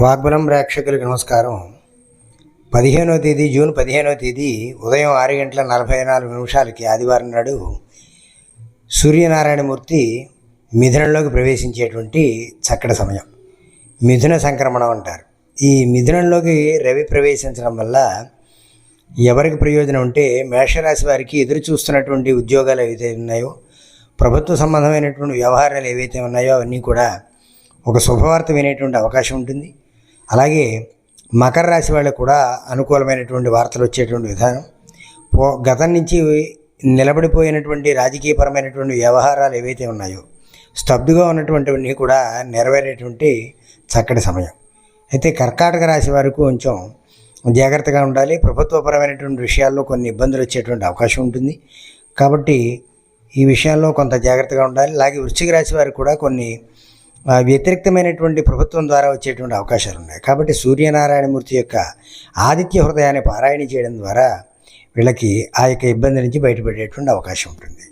వాగ్బలం ప్రేక్షకులకు నమస్కారం. పదిహేనవ తేదీ జూన్ పదిహేనవ తేదీ ఉదయం ఆరు గంటల నలభై నాలుగు నిమిషాలకి ఆదివారం నాడు సూర్యనారాయణమూర్తి మిథునంలోకి ప్రవేశించేటువంటి చక్కటి సమయం. మిథున సంక్రమణం అంటారు. ఈ మిథునంలోకి రవి ప్రవేశించడం వల్ల ఎవరికి ప్రయోజనం ఉంటే మేషరాశి వారికి ఎదురు చూస్తున్నటువంటి ఉద్యోగాలు ఏవైతే ఉన్నాయో ప్రభుత్వ సంబంధమైనటువంటి వ్యవహారాలు ఏవైతే ఉన్నాయో అవన్నీ కూడా ఒక శుభవార్త వినేటువంటి అవకాశం ఉంటుంది. అలాగే మకర రాశి వాళ్ళకు కూడా అనుకూలమైనటువంటి వార్తలు వచ్చేటువంటి విధానం. పో గతం నుంచి నిలబడిపోయినటువంటి రాజకీయపరమైనటువంటి వ్యవహారాలు ఏవైతే ఉన్నాయో స్తబ్దుగా ఉన్నటువంటివన్నీ కూడా నెరవేరేటువంటి చక్కటి సమయం. అయితే కర్కాటక రాశి వారికి కొంచెం జాగ్రత్తగా ఉండాలి. ప్రభుత్వపరమైనటువంటి విషయాల్లో కొన్ని ఇబ్బందులు వచ్చేటువంటి అవకాశం ఉంటుంది. కాబట్టి ఈ విషయాల్లో కొంత జాగ్రత్తగా ఉండాలి. అలాగే వృశ్చిక రాశి వారికి కూడా కొన్ని వ్యతిరేక్తమైనటువంటి ప్రభుత్వం ద్వారా వచ్చేటువంటి అవకాశాలు ఉన్నాయి. కాబట్టి సూర్యనారాయణమూర్తి యొక్క ఆదిత్య హృదయాన్ని పారాయణ చేయడం ద్వారా వీళ్ళకి ఆ యొక్క ఇబ్బంది నుంచి బయటపడేటువంటి అవకాశం ఉంటుంది.